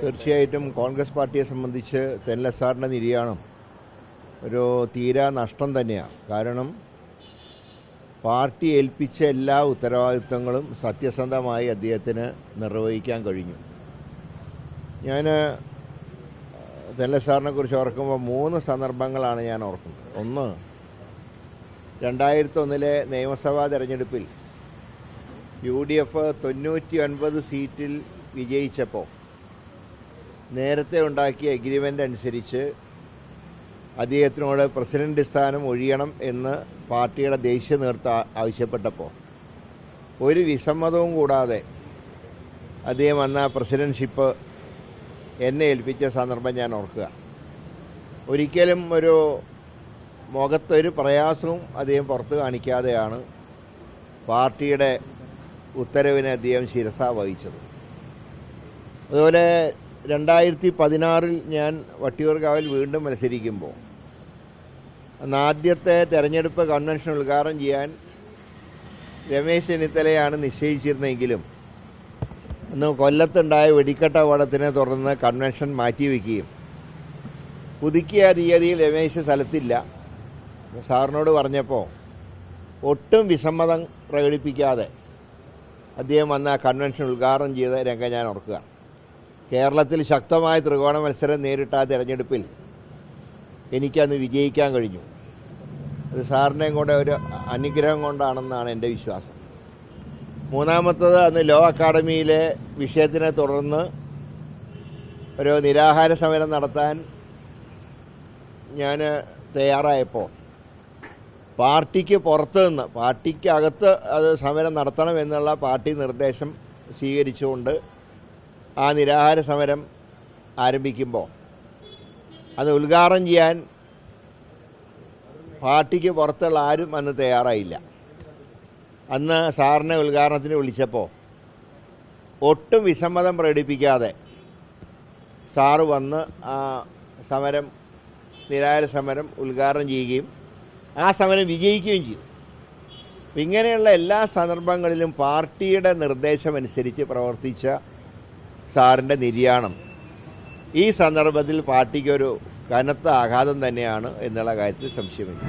തീർച്ചയായിട്ടും കോൺഗ്രസ് പാർട്ടിയെ സംബന്ധിച്ച് തെന്നലസാറിന്റെ നിര്യാണം ഒരു തീരാ നഷ്ടം തന്നെയാണ്. കാരണം പാർട്ടി ഏൽപ്പിച്ച എല്ലാ ഉത്തരവാദിത്വങ്ങളും സത്യസന്ധമായി അദ്ദേഹത്തിന് നിർവഹിക്കാൻ കഴിഞ്ഞു. ഞാൻ തെന്നലസാറിനെ കുറിച്ച് ഓർക്കുമ്പോൾ മൂന്ന് സന്ദർഭങ്ങളാണ് ഞാൻ ഓർക്കുന്നത്. ഒന്ന് രണ്ടായിരത്തി ഒന്നിലെ നിയമസഭാ തെരഞ്ഞെടുപ്പിൽ യു ഡി എഫ് തൊണ്ണൂറ്റി ഒൻപത് സീറ്റിൽ വിജയിച്ചപ്പോൾ നേരത്തെ ഉണ്ടാക്കിയ എഗ്രിമെന്റ് അനുസരിച്ച് അദ്ദേഹത്തിനോട് പ്രസിഡന്റ് സ്ഥാനം ഒഴിയണം എന്ന് പാർട്ടിയുടെ ദേശീയ നേതൃത്വം ആവശ്യപ്പെട്ടപ്പോൾ ഒരു വിസമ്മതവും കൂടാതെ അദ്ദേഹം വന്ന പ്രസിഡൻഷിപ്പ് എന്നെ ഏൽപ്പിച്ച സന്ദർഭം ഞാൻ ഓർക്കുക. ഒരിക്കലും ഒരു മുഖത്തൊരു പ്രയാസവും അദ്ദേഹം പുറത്ത് കാണിക്കാതെയാണ് പാർട്ടിയുടെ ഉത്തരവിനെ അദ്ദേഹം ശിരസ വഹിച്ചത്. അതുപോലെ രണ്ടായിരത്തി പതിനാറിൽ ഞാൻ വട്ടിയൂർക്കാവിൽ വീണ്ടും മത്സരിക്കുമ്പോൾ അന്ന് ആദ്യത്തെ തെരഞ്ഞെടുപ്പ് കൺവെൻഷൻ ഉദ്ഘാടനം ചെയ്യാൻ രമേശ് ചെന്നിത്തലയാണ് നിശ്ചയിച്ചിരുന്നെങ്കിലും അന്ന് കൊല്ലത്തുണ്ടായ വെടിക്കെട്ട അപകടത്തിനെ തുടർന്ന് കൺവെൻഷൻ മാറ്റിവെക്കുകയും പുതുക്കിയ തീയതിയിൽ രമേശ് സ്ഥലത്തില്ല. സാറിനോട് പറഞ്ഞപ്പോൾ ഒട്ടും വിസമ്മതം പ്രകടിപ്പിക്കാതെ അദ്ദേഹം വന്ന കൺവെൻഷൻ ഉദ്ഘാടനം ചെയ്ത രംഗം ഞാൻ ഓർക്കുക കേരളത്തിൽ ശക്തമായ ത്രികോണ മത്സരം നേരിട്ട ആ തിരഞ്ഞെടുപ്പിൽ എനിക്കന്ന് വിജയിക്കാൻ കഴിഞ്ഞു. അത് സാറിനെയും കൂടെ ഒരു അനുഗ്രഹം കൊണ്ടാണെന്നാണ് എന്റെ വിശ്വാസം. മൂന്നാമത്തത് അന്ന് ലോ അക്കാഡമിയിലെ വിഷയത്തിനെ തുടർന്ന് ഒരു നിരാഹാര സമരം നടത്താൻ ഞാൻ തയ്യാറായപ്പോൾ പാർട്ടിക്ക് പുറത്ത് നിന്ന് പാർട്ടിക്ക് അകത്ത് അത് സമരം നടത്തണം എന്നുള്ള പാർട്ടി നിർദ്ദേശം സ്വീകരിച്ചുകൊണ്ട് ആ നിരാഹാര സമരം ആരംഭിക്കുമ്പോൾ അത് ഉദ്ഘാടനം ചെയ്യാൻ പാർട്ടിക്ക് പുറത്തുള്ള ആരും അന്ന് തയ്യാറായില്ല. അന്ന് സാറിനെ ഉദ്ഘാടനത്തിന് വിളിച്ചപ്പോൾ ഒട്ടും വിസമ്മതം പ്രകടിപ്പിക്കാതെ സാറ് വന്ന് ആ സമരം നിരാഹാര സമരം ഉദ്ഘാടനം ചെയ്യുകയും ആ സമരം വിജയിക്കുകയും ചെയ്തു. ഇങ്ങനെയുള്ള എല്ലാ സന്ദർഭങ്ങളിലും പാർട്ടിയുടെ നിർദ്ദേശമനുസരിച്ച് പ്രവർത്തിച്ച സാറിന്റെ നിര്യാണം. ഈ സന്ദർഭത്തിൽ പാർട്ടിക്കൊരു കനത്ത ആഘാതം തന്നെയാണ് എന്നുള്ള കാര്യത്തിൽ സംശയമില്ല.